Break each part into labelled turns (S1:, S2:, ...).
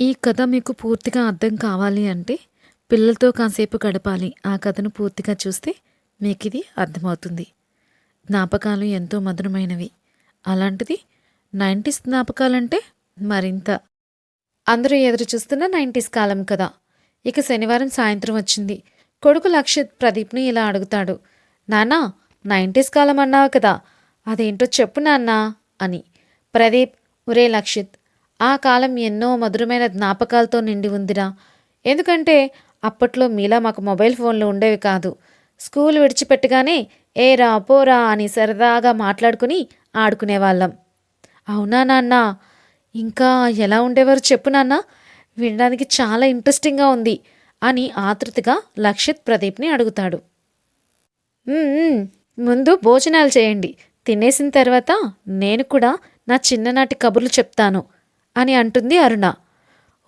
S1: ఈ కథ మీకు పూర్తిగా అర్థం కావాలి అంటే పిల్లలతో కాసేపు గడపాలి. ఆ కథను పూర్తిగా చూస్తే మీకు ఇది అర్థమవుతుంది. జ్ఞాపకాలు ఎంతో మధురమైనవి. అలాంటిది నైంటీస్ జ్ఞాపకాలంటే మరింత. అందరూ ఎదురు చూస్తున్న నైంటీస్ కాలం కదా ఇక శనివారం సాయంత్రం వచ్చింది. కొడుకు లక్షిత్ ప్రదీప్ని ఇలా అడుగుతాడు. నాన్నా నైంటీస్ కాలం అన్నావు కదా. అదేంటో చెప్పు నాన్నా అని. ప్రదీప్ ఒరే లక్షిత్ ఆ కాలం ఎన్నో మధురమైన జ్ఞాపకాలతో నిండి ఉందిరా. ఎందుకంటే అప్పట్లో మీలా మాకు మొబైల్ ఫోన్లు ఉండేవి కాదు. స్కూల్ విడిచిపెట్టగానే ఏరా పోరా అని సరదాగా మాట్లాడుకుని ఆడుకునేవాళ్ళం. అవునా నాన్న? ఇంకా ఎలా ఉండేవారు చెప్పు నాన్న. వినడానికి చాలా ఇంట్రెస్టింగ్గా ఉంది అని ఆతృతగా లక్షిత్ ప్రదీప్ని అడుగుతాడు. ముందు భోజనాలు చేయండి. తినేసిన తర్వాత నేను కూడా నా చిన్ననాటి కబుర్లు చెప్తాను. అని అంటుంది అరుణ.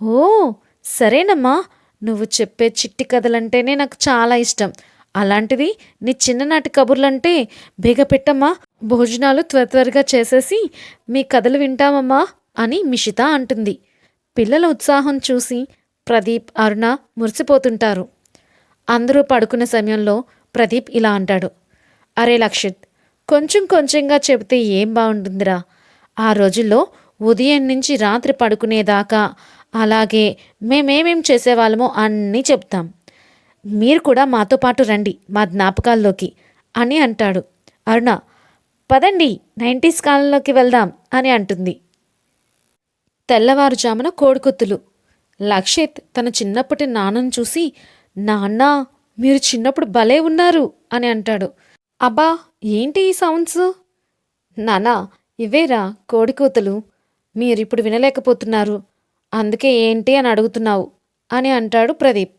S1: ఓ సరేనమ్మా. నువ్వు చెప్పే చిట్టి కథలంటేనే నాకు చాలా ఇష్టం. అలాంటిది నీ చిన్ననాటి కబుర్లంటే బేగ పెట్టమ్మా. భోజనాలు త్వర త్వరగా చేసేసి మీ కథలు వింటామమ్మా అని మిషిత అంటుంది. పిల్లల ఉత్సాహం చూసి ప్రదీప్ అరుణ మురిసిపోతుంటారు. అందరూ పడుకునే సమయంలో ప్రదీప్ ఇలా అంటాడు. అరే లక్షిత్ కొంచెం కొంచెంగా చెబితే ఏం బాగుంటుందిరా? ఆ రోజుల్లో ఉదయం నుంచి రాత్రి పడుకునేదాకా అలాగే మేమేమేం చేసేవాళ్ళమో అన్నీ చెప్తాం. మీరు కూడా మాతో పాటు రండి మా జ్ఞాపకాల్లోకి అని అంటాడు. అరుణ పదండి నైంటీస్ కాలంలోకి వెళ్దాం అని అంటుంది. తెల్లవారుజామున కోడికొత్తులు లక్షిత్ తన చిన్నప్పటి నాన్నను చూసి నాన్న మీరు చిన్నప్పుడు భలే ఉన్నారు అని అంటాడు. అబ్బా ఏంటి ఈ సౌండ్స్? నానా ఇవేరా కోడికూతలు మీరిప్పుడు వినలేకపోతున్నారు. అందుకే ఏంటి అని అడుగుతున్నావు? అని అంటాడు ప్రదీప్.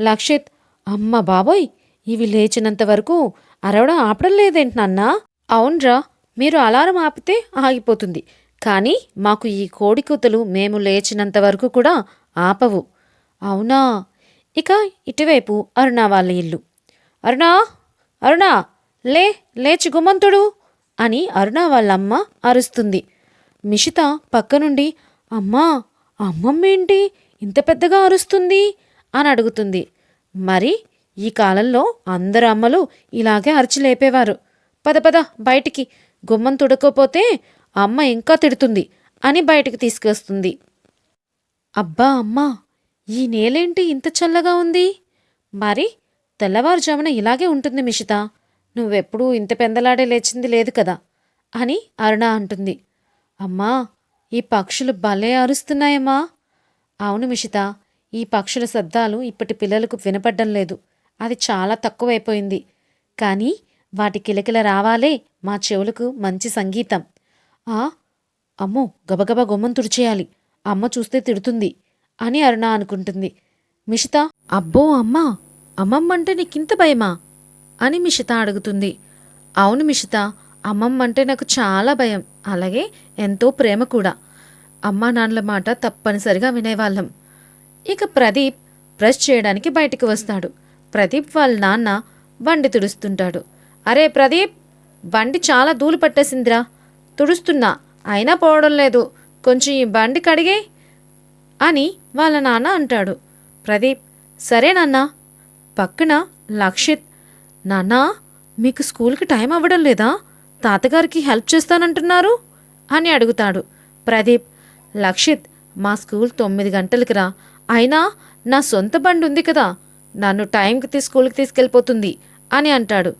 S1: లక్షిత్ అమ్మ బాబోయ్ ఇవి లేచినంత వరకు అరవడం ఆపడం లేదేంటి నాన్నా? అవునరా మీరు అలారం ఆపితే ఆగిపోతుంది. కానీ మాకు ఈ కోడికూతలు మేము లేచినంత వరకు కూడా ఆపవు. అవునా? ఇక ఇటువైపు అరుణ వాళ్ళ ఇల్లు. అరుణా అరుణా లే లేచి గుమ్మంతుడు అని అరుణ వాళ్ళమ్మ అరుస్తుంది. మిషిత పక్కనుండి అమ్మా అమ్మమ్మేంటి? ఇంత పెద్దగా అరుస్తుంది? అని అడుగుతుంది. మరి ఈ కాలంలో అందరు అమ్మలు ఇలాగే అరిచి లేపేవారు. పద పద బయటికి. గుమ్మం తుడకపోతే అమ్మ ఇంకా తిడుతుంది అని బయటికి తీసుకొస్తుంది అబ్బా అమ్మా ఈ నేలేంటి ఇంత చల్లగా ఉంది? మరి తెల్లవారుజామున ఇలాగే ఉంటుంది మిషిత. నువ్వెప్పుడూ ఇంత పెందలాడే లేచింది లేదు కదా అని అరుణ అంటుంది. అమ్మా ఈ పక్షులు భలే అరుస్తున్నాయమ్మా. అవును మిషిత ఈ పక్షుల శబ్దాలు ఇప్పటి పిల్లలకు వినపడ్డం లేదు. అది చాలా తక్కువైపోయింది. కానీ వాటి కిలకిల రావాలే మా చెవులకు మంచి సంగీతం. ఆ అమ్మో గబగబా గుమ్మం తుడిచేయాలి. అమ్మ చూస్తే తిడుతుంది అని అరుణ అనుకుంటుంది. మిషిత అబ్బో అమ్మా అమ్మమ్మ అంటే నీకింత భయమా? అని మిషిత అడుగుతుంది. అవును మిషిత అమ్మమ్మ అంటే నాకు చాలా భయం. అలాగే ఎంతో ప్రేమ కూడా. అమ్మా నాన్నల మాట తప్పనిసరిగా వినేవాళ్ళం. ఇక ప్రదీప్ బ్రష్ చేయడానికి బయటికి వస్తాడు. ప్రదీప్ వాళ్ళ నాన్న బండి తుడుస్తుంటాడు. అరే ప్రదీప్ బండి చాలా ధూళి పట్టేసిందిరా. తుడుస్తున్నా అయినా పోవడం లేదు. కొంచెం ఈ బండి కడిగే అని వాళ్ళ నాన్న అంటాడు. ప్రదీప్ సరే నాన్న. పక్కన లక్షిత్ నాన్నా మీకు స్కూల్కి టైం అవ్వడం లేదా? తాతగారికి హెల్ప్ చేస్తానంటున్నారు? అని అడుగుతాడు. ప్రదీప్ లక్షిత్ మా స్కూల్ తొమ్మిది గంటలకి రా. అయినా నా సొంత బండి ఉంది కదా నన్ను టైంకి తీ స్కూల్కి తీసుకెళ్ళిపోతుంది అని అంటాడు.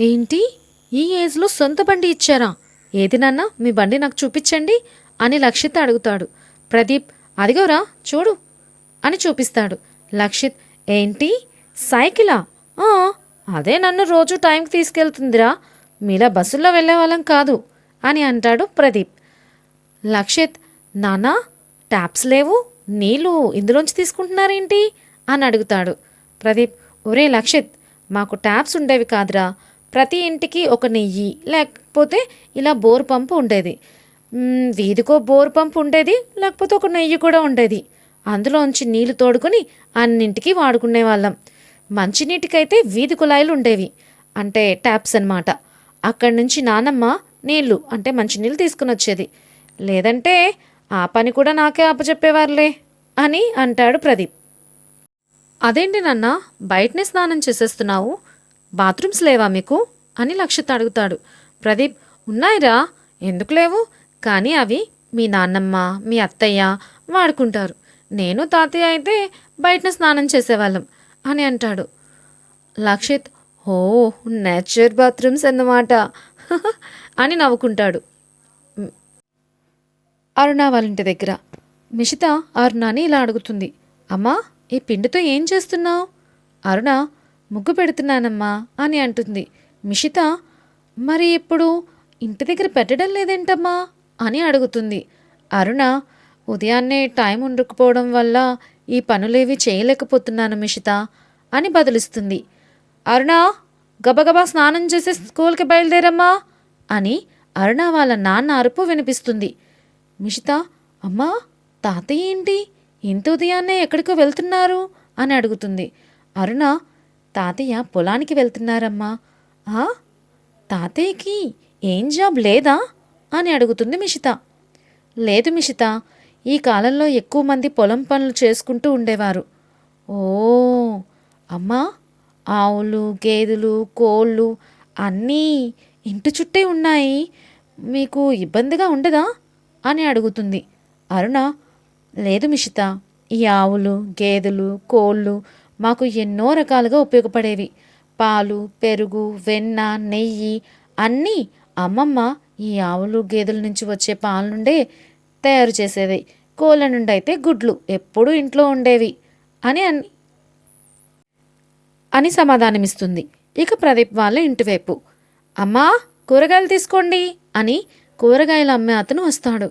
S1: ఏంటి? ఈ ఏజ్లో సొంత బండి ఇచ్చారా? ఏది నాన్న మీ బండి నాకు చూపించండి అని లక్షిత్ అడుగుతాడు. ప్రదీప్ అదిగోరా చూడు అని చూపిస్తాడు. లక్షిత్ ఏంటి? సైకిలా? అదే నన్ను రోజు టైంకి తీసుకెళ్తుందిరా మీలా బస్సుల్లో వెళ్ళేవాళ్ళం కాదు అని అంటాడు ప్రదీప్. లక్షిత్ నానా ట్యాప్స్ లేవు నీళ్ళు ఇందులోంచి తీసుకుంటున్నారేంటి? అని అడుగుతాడు. ప్రదీప్ ఒరే లక్షిత్ మాకు ట్యాప్స్ ఉండేవి కాదురా. ప్రతి ఇంటికి ఒక నెయ్యి లేకపోతే ఇలా బోర్ పంపు ఉండేది. వీధికో బోర్ పంపు ఉండేది లేకపోతే ఒక నెయ్యి కూడా ఉండేది. అందులోంచి నీళ్ళు తోడుకొని అన్నింటికి వాడుకునే వాళ్ళం మంచినీటికైతే వీధి కుళాయిలు ఉండేవి. అంటే ట్యాప్స్ అన్నమాట. అక్కడి నుంచి నానమ్మ నీళ్ళు అంటే మంచినీళ్ళు తీసుకుని వచ్చేది లేదంటే ఆ పని కూడా నాకే అప్పచెప్పేవారులే అని అంటాడు ప్రదీప్. అదేంటి నాన్న బయటనే స్నానం చేసేస్తున్నావు? బాత్రూమ్స్ లేవా మీకు? అని లక్షిత్ అడుగుతాడు. ప్రదీప్ ఉన్నాయిరా ఎందుకు లేవు? కానీ అవి మీ నాన్నమ్మ మీ అత్తయ్య వాడుకుంటారు. నేను తాతయ్య అయితే బయటన స్నానం చేసేవాళ్ళం అని అంటాడు. లక్షిత్ ఓ నేచర్ బాత్రూమ్స్ అన్నమాట. అని నవ్వుకుంటాడు. అరుణ వాళ్ళ ఇంటి దగ్గర. మిషిత అరుణాని ఇలా అడుగుతుంది. అమ్మా ఈ పిండితో ఏం చేస్తున్నావు? అరుణ ముగ్గు పెడుతున్నానమ్మా అని అంటుంది. మిషిత మరి ఇప్పుడు ఇంటి దగ్గర పెట్టడం లేదేంటమ్మా? అని అడుగుతుంది. అరుణ ఉదయాన్నే టైం ఉండకపోవడం వల్ల ఈ పనులేవి చేయలేకపోతున్నాను మిషిత అని బదులిస్తుంది. అరుణ గబగబా స్నానం చేసి స్కూల్కి బయలుదేరమ్మా అని అరుణ వాళ్ళ నాన్న అరుపు వినిపిస్తుంది. మిషిత అమ్మా తాతయ్య ఏంటి? ఇంత ఉదయాన్నే ఎక్కడికో వెళ్తున్నారు? అని అడుగుతుంది. అరుణ తాతయ్య పొలానికి వెళ్తున్నారమ్మా. ఆ? తాతయ్యకి ఏం జాబ్ లేదా? అని అడుగుతుంది మిషిత. లేదు మిషిత ఈ కాలంలో ఎక్కువ మంది పొలం పనులు చేసుకుంటూ ఉండేవారు. ఓ అమ్మా ఆవులు గేదెలు కోళ్ళు అన్నీ ఇంటి చుట్టే ఉన్నాయి. మీకు ఇబ్బందిగా ఉండదా? అని అడుగుతుంది. అరుణ లేదు మిషిత ఈ ఆవులు గేదెలు కోళ్ళు మాకు ఎన్నో రకాలుగా ఉపయోగపడేవి. పాలు పెరుగు వెన్న నెయ్యి అన్నీ అమ్మమ్మ ఈ ఆవులు గేదెల నుంచి వచ్చే పాల నుండే తయారు చేసేది కోళ్ళ నుండి అయితే గుడ్లు ఎప్పుడూ ఇంట్లో ఉండేవి అని అన్ని అని సమాధానమిస్తుంది. ఇక ప్రదీప్ వాళ్ళ ఇంటివైపు. అమ్మా కూరగాయలు తీసుకోండి అని కూరగాయలు అమ్మే అతను వస్తాడు.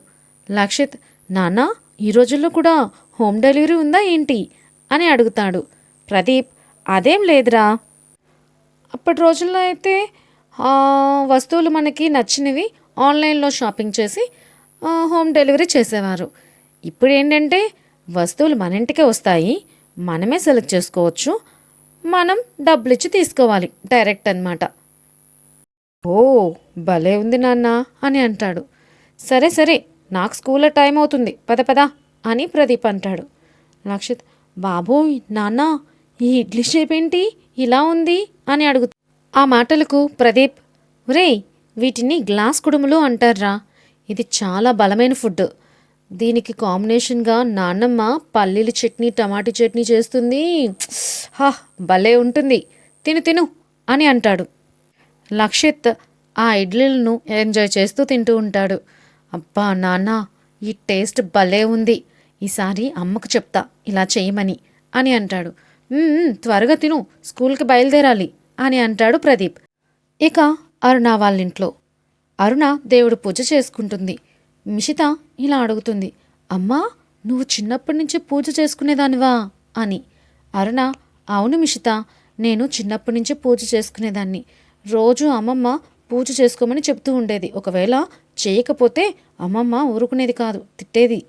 S1: లక్షిత్ నాన్న ఈ రోజుల్లో కూడా హోమ్ డెలివరీ ఉందా ఏంటి? అని అడుగుతాడు. ప్రదీప్ అదేం లేదురా. అప్పటి రోజుల్లో అయితే వస్తువులు మనకి నచ్చినవి ఆన్లైన్లో షాపింగ్ చేసి హోమ్ డెలివరీ చేసేవారు. ఇప్పుడు ఏంటంటే వస్తువులు మన ఇంటికే వస్తాయి. మనమే సెలెక్ట్ చేసుకోవచ్చు. మనం డబ్బులిచ్చి తీసుకోవాలి. డైరెక్ట్ అన్నమాట. ఓ భలే ఉంది నాన్న అని అంటాడు. సరే సరే నాకు స్కూల్లో టైం అవుతుంది. పద పద అని ప్రదీప్ అంటాడు. లక్షిత్ బాబోయ్ నాన్న ఈ ఇడ్లీ షేప్ ఏంటి? ఇలా ఉంది? అని అడుగుతా ఆ మాటలకు ప్రదీప్ ఒరేయ్ వీటిని గ్లాస్ కుడుములు అంటారా ఇది చాలా బలమైన ఫుడ్ దీనికి కాంబినేషన్గా నాన్నమ్మ పల్లీల చట్నీ టమాటా చట్నీ చేస్తుంది. హా భలే ఉంటుంది. తిను తిను అని అంటాడు. లక్షిత్ ఆ ఇడ్లీలను ఎంజాయ్ చేస్తూ తింటూ ఉంటాడు. అబ్బా నాన్న ఈ టేస్ట్ భలే ఉంది. ఈసారి అమ్మకు చెప్తా ఇలా చేయమని అని అంటాడు. త్వరగా తిను స్కూల్కి బయలుదేరాలి అని అంటాడు ప్రదీప్. ఇక అరుణ వాళ్ళింట్లో. అరుణ దేవుడు పూజ చేసుకుంటుంది. మిషిత ఇలా అడుగుతుంది. అమ్మా నువ్వు చిన్నప్పటి నుంచి పూజ చేసుకునేదానివా? అని. అరుణ అవును మిషిత నేను చిన్నప్పటి నుంచి పూజ చేసుకునేదాన్ని. రోజు అమ్మమ్మ పూజ చేసుకోమని చెప్తూ ఉండేది. ఒకవేళ చేయకపోతే అమ్మమ్మ ఊరుకునేది కాదు తిట్టేది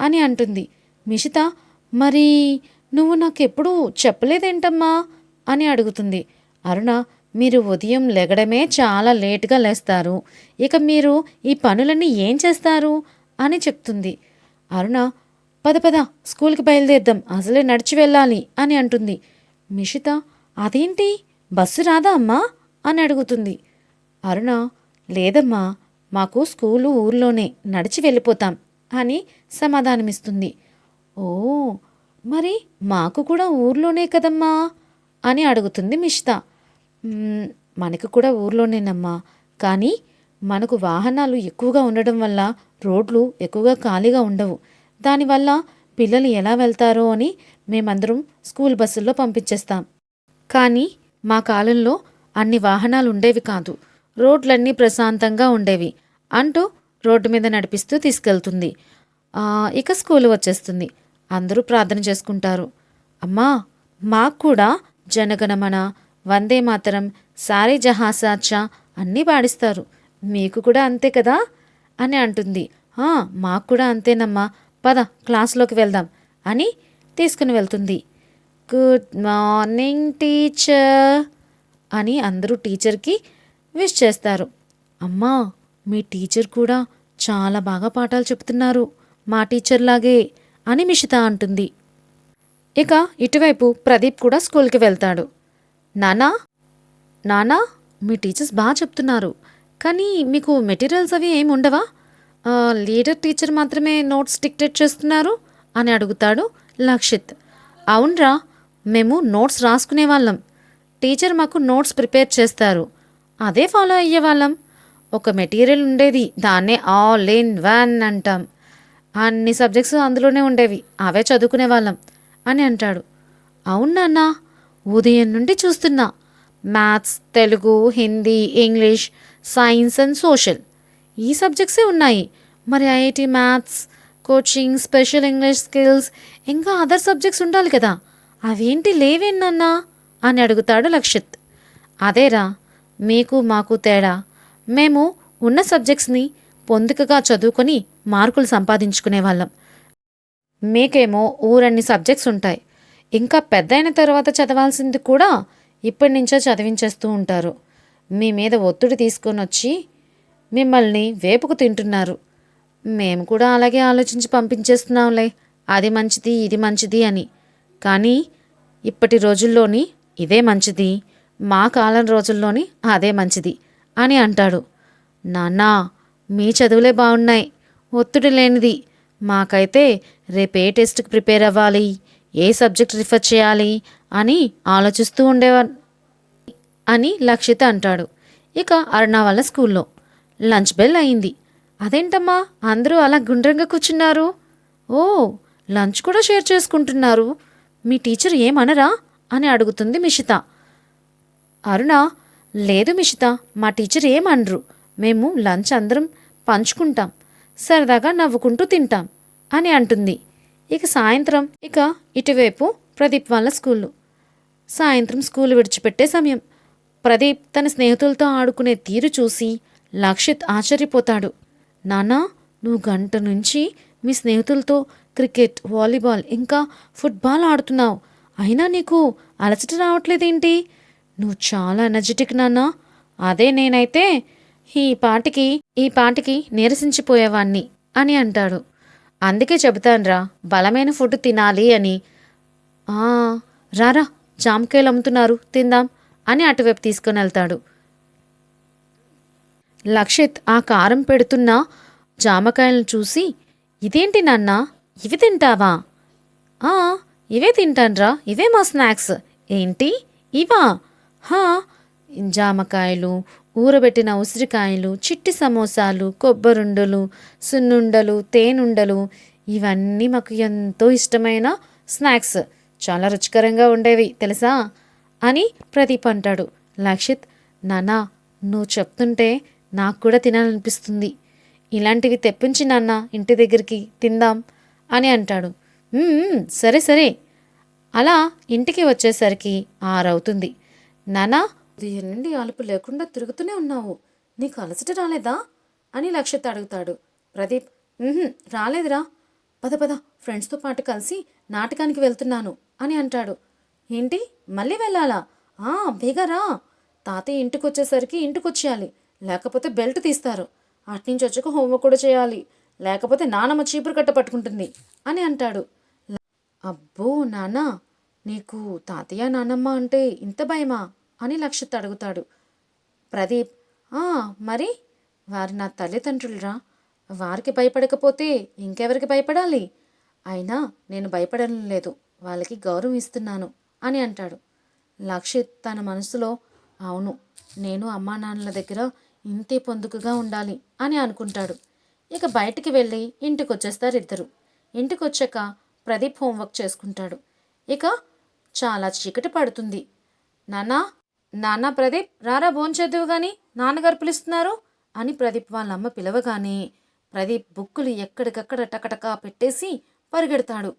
S1: అని అంటుంది. మిషిత మరి నువ్వు నాకెప్పుడు చెప్పలేదేంటమ్మా? అని అడుగుతుంది. అరుణ మీరు ఉదయం లెగడమే చాలా లేటుగా లేస్తారు. ఇక మీరు ఈ పనులన్నీ ఏం చేస్తారు? అని చెప్తుంది. అరుణ పద పద స్కూల్కి బయలుదేద్దాం అసలే నడిచి వెళ్ళాలి అని అంటుంది. మిషిత అదేంటి? బస్సు రాదా అమ్మా? అని అడుగుతుంది. అరుణ లేదమ్మా మాకు స్కూలు ఊర్లోనే నడిచి వెళ్ళిపోతాం అని సమాధానమిస్తుంది. ఓ మరి మాకు కూడా ఊర్లోనే కదమ్మా? అని అడుగుతుంది మిషిత. మనకు కూడా ఊర్లోనేనమ్మా. కానీ మనకు వాహనాలు ఎక్కువగా ఉండడం వల్ల రోడ్లు ఎక్కువగా ఖాళీగా ఉండవు. దానివల్ల పిల్లలు ఎలా వెళ్తారో అని మేమందరం స్కూల్ బస్సుల్లో పంపించేస్తాం. కానీ మా కాలంలో అన్ని వాహనాలు ఉండేవి కాదు. రోడ్లన్నీ ప్రశాంతంగా ఉండేవి అంటూ రోడ్డు మీద నడిపిస్తూ తీసుకెళ్తుంది. ఇక స్కూల్ వచ్చేస్తుంది. అందరూ ప్రార్థన చేసుకుంటారు. అమ్మా మాకు కూడా జనగణమన వందే మాతరం సారే జహాసాచ అన్నీ పాడిస్తారు. మీకు కూడా అంతే కదా? అని అంటుంది. మాకు కూడా అంతేనమ్మా. పద క్లాస్లోకి వెళ్దాం అని తీసుకుని వెళ్తుంది. గుడ్ మార్నింగ్ టీచర్ అని అందరూ టీచర్కి విష్ చేస్తారు. అమ్మా మీ టీచర్ కూడా చాలా బాగా పాఠాలు చెప్తున్నారు. మా టీచర్ లాగే అని మిషిత అంటుంది. ఇక ఇటువైపు ప్రదీప్ కూడా స్కూల్కి వెళ్తాడు. నానా నానా మీ టీచర్స్ బాగా చెప్తున్నారు. కానీ మీకు మెటీరియల్స్ అవి ఏమి ఉండవా? లీడర్ టీచర్ మాత్రమే నోట్స్ డిక్టేట్ చేస్తున్నారు అని అడుగుతాడు లక్షిత్. అవునరా మేము నోట్స్ రాసుకునే వాళ్ళం. టీచర్ మాకు నోట్స్ ప్రిపేర్ చేస్తారు. అదే ఫాలో అయ్యేవాళ్ళం ఒక మెటీరియల్ ఉండేది దాన్నే ఆల్ ఇన్ వన్ అంటాం. అన్ని సబ్జెక్ట్స్ అందులోనే ఉండేవి అవే చదువుకునే వాళ్ళం అని అంటాడు. అవునా ఉదయం నుండి చూస్తున్నా. Maths Telugu Hindi English science and social. ఈ సబ్జెక్ట్సే ఉన్నాయి? మరి IIT maths coaching special English skills ఇంకా అదర్ సబ్జెక్ట్స్ ఉండాలి కదా. అవేంటి లేవేనన్నా అని అడుగుతాడు లక్షిత్. అదేరా మీకు మాకు తేడా. మేము ఉన్న సబ్జెక్ట్స్ని పొందికగా చదువుకొని మార్కులు సంపాదించుకునే వాళ్ళం. మీకేమో ఊరన్ని సబ్జెక్ట్స్ ఉంటాయి. ఇంకా పెద్దయిన తర్వాత చదవాల్సింది కూడా ఇప్పటి నుంచే చదివించేస్తూ ఉంటారు. మీ మీద ఒత్తిడి తీసుకొని వచ్చి మిమ్మల్ని వేపుకు తింటున్నారు. మేము కూడా అలాగే ఆలోచించి పంపించేస్తున్నాంలే. అది మంచిది ఇది మంచిది అని. కానీ ఇప్పటి రోజుల్లోని ఇదే మంచిది. మా కాలం రోజుల్లోని అదే మంచిది అని అంటాడు. నాన్నా మీ చదువులే బాగున్నాయి. ఒత్తిడి లేనిది. మాకైతే రేపే టెస్ట్కి ప్రిపేర్ అవ్వాలి. ఏ సబ్జెక్ట్ రిఫర్ చేయాలి అని ఆలోచిస్తూ ఉండేవా అని లక్షిత అంటాడు. ఇక అరుణ వాళ్ళ స్కూల్లో. లంచ్ బెల్ అయింది. అదేంటమ్మా? అందరూ అలా గుండ్రంగా కూర్చున్నారు? ఓ లంచ్ కూడా షేర్ చేసుకుంటున్నారు. మీ టీచర్ ఏమనరా? అని అడుగుతుంది మిషిత. అరుణ లేదు మిషిత మా టీచర్ ఏమనరు. మేము లంచ్ అందరం పంచుకుంటాం. సరదాగా నవ్వుకుంటూ తింటాం అని అంటుంది. ఇక సాయంత్రం ఇక ఇటువైపు ప్రదీప్ వాళ్ళ స్కూలు. సాయంత్రం స్కూల్ విడిచిపెట్టే సమయం. ప్రదీప్ తన స్నేహితులతో ఆడుకునే తీరు చూసి లక్షిత్ ఆశ్చర్యపోతాడు. నానా నువ్వు గంట నుంచి మీ స్నేహితులతో క్రికెట్ వాలీబాల్ ఇంకా ఫుట్బాల్ ఆడుతున్నావు. అయినా నీకు అలసట రావట్లేదేంటి? నువ్వు చాలా ఎనర్జెటిక్ నాన్నా. అదే నేనైతే ఈ పాటికి ఈ పాటికి నీరసించిపోయేవాణ్ణి అని అంటాడు. అందుకే చెబుతానురా బలమైన ఫుడ్ తినాలి అని. రారా జామకాయలు అమ్ముతున్నారు తిందాం. అని అటువైపు తీసుకొని వెళ్తాడు. లక్షిత్ ఆ కారం పెడుతున్న జామకాయలను చూసి ఇదేంటి నాన్న? ఇవి తింటావా? "ఆ, ఇవే తింటాన్రా. ఇవే మా స్నాక్స్. ఏంటి? ఇవా? హా జామకాయలు ఊరబెట్టిన ఉసిరికాయలు చిట్టి సమోసాలు కొబ్బరుండలు సున్నుండలు తేనుండలు ఇవన్నీ మాకు ఎంతో ఇష్టమైన స్నాక్స్. చాలా రుచికరంగా ఉండేవి తెలుసా? అని ప్రదీప్ అంటాడు. లక్షిత్ నానా నువ్వు చెప్తుంటే నాకు కూడా తినాలనిపిస్తుంది. ఇలాంటివి తెప్పించి నాన్న ఇంటి దగ్గరికి తిందాం అని అంటాడు. సరే సరే. అలా ఇంటికి వచ్చేసరికి ఆరవుతుంది. నానా ఉదయం నుండి అలుపు లేకుండా తిరుగుతూనే ఉన్నావు? నీకు అలసట రాలేదా? అని లక్షిత్ అడుగుతాడు. ప్రదీప్ రాలేదురా. పద పద ఫ్రెండ్స్తో పాటు కలిసి నాటకానికి వెళ్తున్నాను అని అంటాడు. ఏంటి? మళ్ళీ వెళ్ళాలా? ఆ బేగరా. తాతయ్య ఇంటికి వచ్చేసరికి ఇంటికి వచ్చేయాలి లేకపోతే బెల్ట్ తీస్తారు. అట్నుంచి వచ్చాక హోంవర్క్ కూడా చేయాలి. లేకపోతే నానమ్మ చీపురు కట్ట పట్టుకుంటుంది అని అంటాడు. అబ్బో నాన్న నీకు తాతయ్య నానమ్మ అంటే ఇంత భయమా? అని లక్షిత్ అడుగుతాడు. ప్రదీప్ "ఆ, మరి? వారు నా తల్లిదండ్రులరా. వారికి భయపడకపోతే ఇంకెవరికి భయపడాలి? అయినా నేను భయపడడం లేదు వాళ్ళకి గౌరవం ఇస్తున్నాను. అని అంటాడు. లక్షిత్ తన మనసులో అవును నేను అమ్మా నాన్నల దగ్గర ఇంతే పొందుకుగా ఉండాలి అని అనుకుంటాడు. ఇక బయటికి వెళ్ళి ఇంటికి వచ్చేస్తారు ఇద్దరు. ఇంటికి వచ్చాక ప్రదీప్ హోంవర్క్ చేసుకుంటాడు. ఇక చాలా చీకటి పడుతుంది. నానా నాన్న ప్రదీప్ రారా భోంచేద్దువు కానీ నాన్నగారు పిలుస్తున్నారు అని ప్రదీప్ వాళ్ళ అమ్మ పిలవగానే ప్రదీప్ బుక్కులు ఎక్కడికక్కడ టకటకా పెట్టేసి పరిగెడతాడు.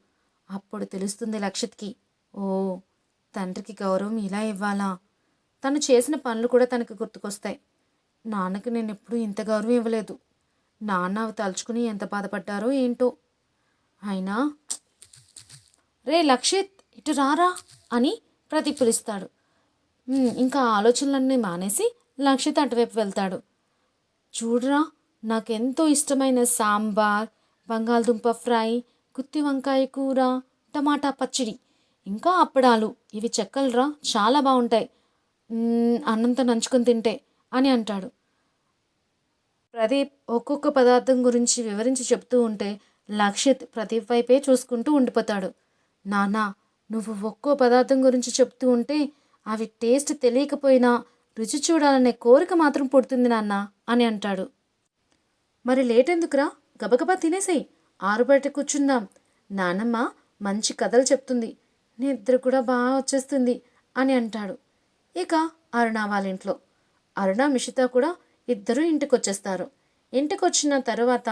S1: అప్పుడు తెలుస్తుంది లక్షిత్కి ఓ తండ్రికి గౌరవం ఇలా ఇవ్వాలా? తను చేసిన పనులు కూడా తనకు గుర్తుకొస్తాయి. నాన్నకి నేను ఎప్పుడూ ఇంత గౌరవం ఇవ్వలేదు. నాన్న అవి తలుచుకుని ఎంత బాధపడ్డారో ఏంటో. అయినా రే లక్షిత్ ఇటు రారా అని ప్రతిఫలిస్తాడు పిలుస్తాడు. ఇంకా ఆలోచనలన్నీ మానేసి లక్షిత్ అటువైపు వెళ్తాడు. చూడరా నాకెంతో ఇష్టమైన సాంబార్ బంగాళదుంప ఫ్రై గుత్తి వంకాయ కూర టమాటా పచ్చడి. ఇంకా అప్పడాలు. ఇవి చెక్కలరా? చాలా బాగుంటాయి అన్నంత అన్నంతో నంచుకొని తింటే అని అంటాడు. ప్రదీప్ ఒక్కొక్క పదార్థం గురించి వివరించి చెప్తూ ఉంటే లక్షిత్ ప్రదీప్ వైపే చూసుకుంటూ ఉండిపోతాడు. నానా నువ్వు ఒక్కో పదార్థం గురించి చెప్తూ ఉంటే అవి టేస్ట్ తెలియకపోయినా రుచి చూడాలనే కోరిక మాత్రం పుడుతుంది నాన్న అని అంటాడు. మరి లేట్ ఎందుకురా గబగబా తినేసేయి. ఆరుబయట కూర్చుందాం. నానమ్మ మంచి కథలు చెప్తుంది. నిద్ర కూడా బాగా వచ్చేస్తుంది అని అంటాడు. ఇక అరుణ వాళ్ళ ఇంట్లో. అరుణ మిషిత కూడా ఇద్దరూ ఇంటికి వచ్చేస్తారు ఇంటికి వచ్చిన తర్వాత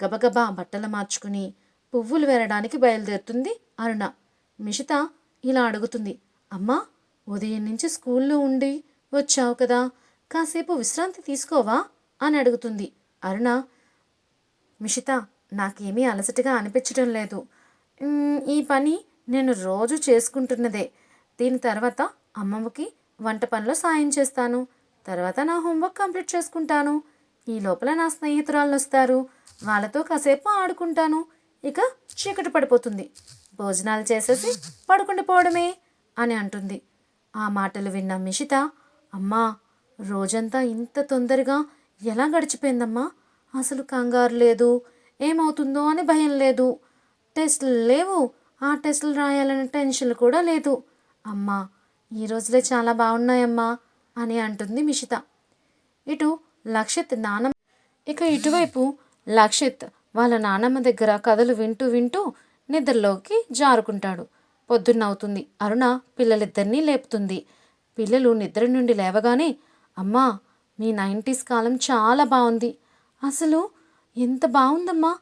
S1: గబగబా బట్టలు మార్చుకుని పువ్వులు వేరడానికి బయలుదేరుతుంది అరుణ. మిషిత ఇలా అడుగుతుంది అమ్మా ఉదయం నుంచి స్కూల్లో ఉండి వచ్చావు కదా కాసేపు విశ్రాంతి తీసుకోవా? అని అడుగుతుంది. అరుణ మిషిత నాకేమీ అలసటగా అనిపించడం లేదు. ఈ పని నేను రోజు చేసుకుంటున్నదే. దీని తర్వాత అమ్మమ్మకి వంట పనిలో సాయం చేస్తాను. తర్వాత నా హోంవర్క్ కంప్లీట్ చేసుకుంటాను. ఈ లోపల నా స్నేహితురాళ్ళు వస్తారు. వాళ్ళతో కాసేపు ఆడుకుంటాను. ఇక చీకటి పడిపోతుంది. భోజనాలు చేసేసి పడుకుండిపోవడమే అని అంటుంది. ఆ మాటలు విన్న మిషిత అమ్మా రోజంతా ఇంత తొందరగా ఎలా గడిచిపోయిందమ్మా? అసలు కంగారు లేదు. ఏమవుతుందో అని భయం లేదు. టెస్ట్లు లేవు. ఆ టెస్టులు రాయాలనే టెన్షన్ కూడా లేదు. అమ్మా ఈ రోజులే చాలా బాగున్నాయమ్మా అని అంటుంది మిషిత. ఇటు లక్షిత్ నానమ్మ ఇక ఇటువైపు లక్షిత్ వాళ్ళ నానమ్మ దగ్గర కథలు వింటూ వింటూ నిద్రలోకి జారుకుంటాడు. పొద్దున్నవుతుంది అరుణ పిల్లలిద్దరినీ లేపుతుంది. పిల్లలు నిద్ర నుండి లేవగానే అమ్మా మీ నైంటీస్ కాలం చాలా బాగుంది. అసలు ఎంత బాగుందమ్మా.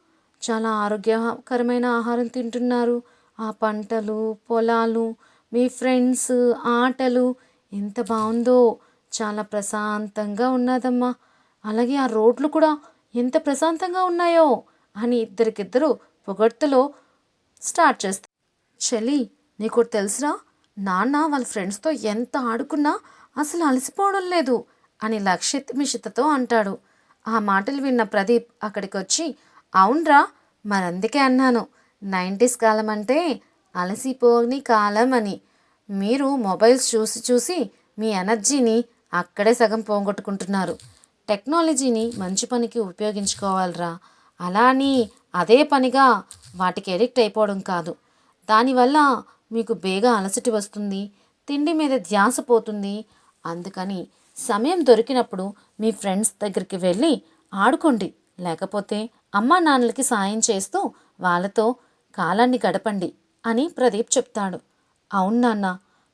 S1: చాలా ఆరోగ్యకరమైన ఆహారం తింటున్నారు. ఆ పంటలు పొలాలు మీ ఫ్రెండ్స్ ఆటలు ఎంత బాగుందో. చాలా ప్రశాంతంగా ఉన్నదమ్మా. అలాగే ఆ రోడ్లు కూడా ఎంత ప్రశాంతంగా ఉన్నాయో అని ఇద్దరికిద్దరు పొగడ్తలో స్టార్ట్ చేస్తారు చలి నీకు తెలుసురా? నాన్న వాళ్ళ ఫ్రెండ్స్తో ఎంత ఆడుకున్నా అసలు అలసిపోవడం లేదు అని లక్షిత్ మిషితతో అంటాడు. ఆ మాటలు విన్న ప్రదీప్ అక్కడికి వచ్చి అవునరా మరందుకే అన్నాను. నైంటీస్ కాలం అంటే అలసిపోని కాలం అని మీరు మొబైల్స్ చూసి చూసి మీ ఎనర్జీని అక్కడే సగం పోగొట్టుకుంటున్నారు. టెక్నాలజీని మంచి పనికి ఉపయోగించుకోవాలిరా. అలా అని అదే పనిగా వాటికి ఎడిక్ట్ అయిపోవడం కాదు. దానివల్ల మీకు బేగా అలసట వస్తుంది తిండి మీద ధ్యాస పోతుంది. అందుకని సమయం దొరికినప్పుడు మీ ఫ్రెండ్స్ దగ్గరికి వెళ్ళి ఆడుకోండి. లేకపోతే అమ్మా నాన్నలకి సాయం చేస్తూ వాళ్ళతో కాలాన్ని గడపండి అని ప్రదీప్ చెప్తాడు. అవును నాన్న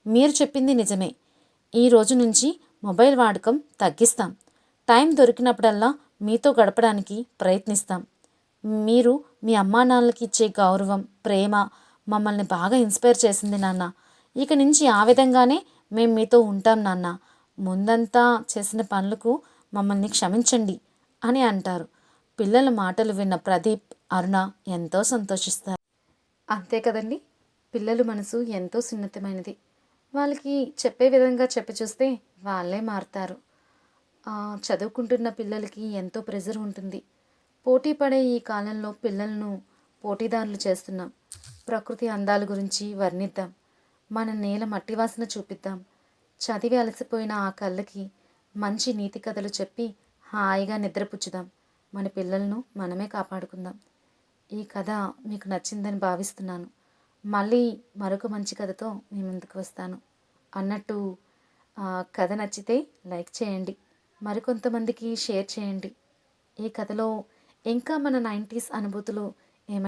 S1: మీరు చెప్పింది నిజమే. ఈ రోజు నుంచి మొబైల్ వాడకం తగ్గిస్తాం. టైం దొరికినప్పుడల్లా మీతో గడపడానికి ప్రయత్నిస్తాం. మీరు మీ అమ్మా నాన్నలకి ఇచ్చే గౌరవం ప్రేమ మమ్మల్ని బాగా ఇన్స్పైర్ చేసింది నాన్న. ఇక నుంచి ఆ విధంగానే మేము మీతో ఉంటాం నాన్న. ముందంతా చేసిన పనులకు మమ్మల్ని క్షమించండి అని అంటారు. పిల్లల మాటలు విన్న ప్రదీప్ అరుణ ఎంతో సంతోషిస్తారు. అంతే కదండి. పిల్లలు మనసు ఎంతో సున్నితమైనది. వాళ్ళకి చెప్పే విధంగా చెప్పి చూస్తే వాళ్ళే మారుతారు. చదువుకుంటున్న పిల్లలకి ఎంతో ప్రెజర్ ఉంటుంది. పోటీ పడే ఈ కాలంలో పిల్లలను పోటీదారులు చేస్తున్నాం. ప్రకృతి అందాల గురించి వర్ణిద్దాం. మన నేల మట్టి వాసన చూపిద్దాం. చదివి అలసిపోయిన ఆ కళ్ళకి మంచి నీతి కథలు చెప్పి హాయిగా నిద్రపుచ్చుదాం. మన పిల్లలను మనమే కాపాడుకుందాం. ఈ కథ మీకు నచ్చిందని భావిస్తున్నాను. మళ్ళీ మరొక మంచి కథతో మీ ముందుకు వస్తాను. అన్నట్టు కథ నచ్చితే లైక్ చేయండి. మరికొంతమందికి షేర్ చేయండి. ఈ కథలో ఇంకా మన నైంటీస్ అనుభూతులు ఏమైనా